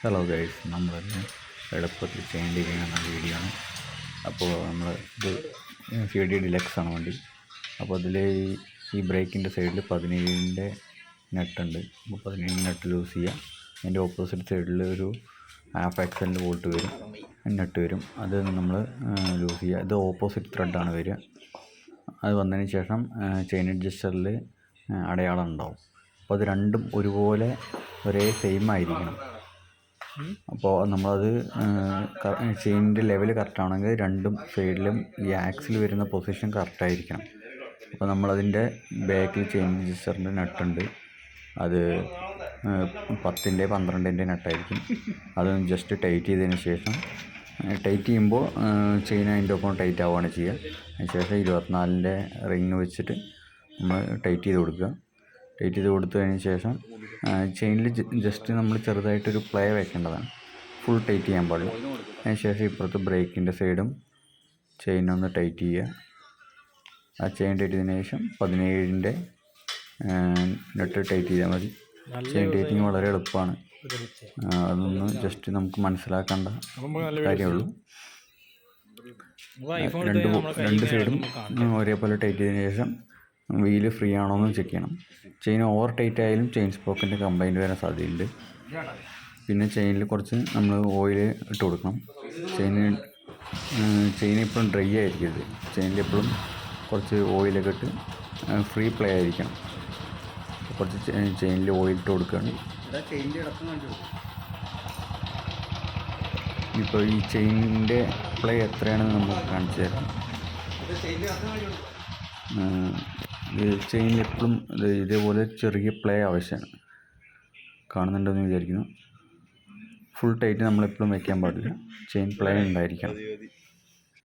Hello guys നമ്മളിന്ന് എളുപ്പത്തിൽ ചെയ്യേണ്ടിയിരിക്കുന്ന video ആണ്. അപ്പോൾ നമ്മൾ ഇത് സി ഡി ഡിലക്സ് ആണ് വണ്ടി. അപ്പോൾ അതിൽ ഈ ബ്രേക്കിന്റെ സൈഡിൽ പതിനേഴിന്റെ നെട്ടുണ്ട്. അപ്പോൾ പതിനേഴ് നെട്ട് ലൂസ് ചെയ്യുക അതിന്റെ ഓപ്പോസിറ്റ് സൈഡിൽ ഒരു ഹാഫ് എക്സലിന്റെ വോൾട്ട് വരും. നെട്ട് വരും. അത് നമ്മൾ ലൂസ് ചെയ്യുക ഇത് ഓപ്പോസിറ്റ് ത്രെഡാണ് വരിക. അത് വന്നതിന് ശേഷം ചെയിൻ അഡ്ജസ്റ്ററിൽ അടയാളം ഉണ്ടാവും. അപ്പോൾ അത് രണ്ടും ഒരുപോലെ ഒരേ സെയിം ആയിരിക്കണം. അപ്പോൾ നമ്മളത് ചെയിനിന്റെ ലെവൽ കറക്റ്റ് ആണെങ്കിൽ രണ്ടും സൈഡിലും ഈ ആക്സിൽ വരുന്ന പൊസിഷൻ കറക്റ്റ് ആയിരിക്കണം. അപ്പോൾ നമ്മളതിന്റെ ബാക്കിൽ ചെയിൻ രജിസ്റ്ററിന്റെ നട്ടുണ്ട്. അത് പത്തിന്റെ പന്ത്രണ്ടിന്റെ നട്ടായിരിക്കും. അത് ജസ്റ്റ് ടൈറ്റ് ചെയ്തതിന് ശേഷം ടൈറ്റ് ചെയ്യുമ്പോൾ ചെയിൻ അതിന്റെ ഒപ്പം ടൈറ്റ് ആവുകയാണ് ചെയ്യുക. അതിന് ശേഷം ഇരുപത്തിനാലിന്റെ റിങ് വെച്ചിട്ട് നമ്മൾ ടൈറ്റ് ചെയ്ത് കൊടുക്കുക. ടൈറ്റ് ചെയ്ത് കൊടുത്തതിന് ശേഷം ചെയിനിൽ ജസ്റ്റ് നമ്മൾ ചെറുതായിട്ടൊരു പ്ലേ വെക്കേണ്ടതാണ്. ഫുൾ ടൈറ്റ് ചെയ്യാൻ പാടില്ല. അതിന് ശേഷം ഇപ്പുറത്ത് ബ്രേക്കിന്റെ സൈഡും ചെയിനൊന്ന് ടൈറ്റ് ചെയ്യുക. ആ ചെയിൻ ടൈറ്റ് ചെയ്തതിന് ശേഷം പതിനേഴിന്റെ നെട്ട് ടൈറ്റ് ചെയ്താൽ മതി. ചെയിൻ ടൈറ്റിങ് വളരെ എളുപ്പമാണ്. അതൊന്നും ജസ്റ്റ് നമുക്ക് മനസ്സിലാക്കേണ്ട കാര്യമുള്ളൂ. രണ്ട് രണ്ട് സൈഡും ഒരേപോലെ ടൈറ്റ് ചെയ്തതിന് ശേഷം വീൽ ഫ്രീ ആണോ എന്ന് ചെക്ക് ചെയ്യണം. ചെയിൻ ഓവർ ടൈറ്റ് ആയാലും ചെയിൻ സ്പോക്കിന്റെ കംപ്ലൈന്റ് വരാൻ സാധ്യതയുണ്ട്. പിന്നെ ചെയിനിൽ കുറച്ച് നമ്മൾ ഓയിൽ ഇട്ട് കൊടുക്കണം. ചെയിന് ചെയിൻ എപ്പോഴും ഡ്രൈ ആയിരിക്കരുത്. ചെയിനിൽ എപ്പോഴും കുറച്ച് ഓയിലൊക്കെ ഇട്ട് ഫ്രീ പ്ലേ ആയിരിക്കണം. കുറച്ച് ചെയിനിൽ ഓയിൽ ഇട്ട് കൊടുക്കുകയാണ് ഇപ്പോൾ ഈ ചെയിനിന്റെ പ്ലേ എത്രയാണെന്ന് നമുക്ക് കാണിച്ചു തരാം. ചെയിനിൽ എപ്പോഴും ഇതേപോലെ ചെറിയ പ്ലേ ആവശ്യമാണ് കാണുന്നുണ്ടെന്ന് വിചാരിക്കുന്നു. ഫുൾ ടൈറ്റ് നമ്മളെപ്പോഴും വയ്ക്കാൻ പാടില്ല. ചെയിൻ പ്ലേ ഉണ്ടായിരിക്കണം.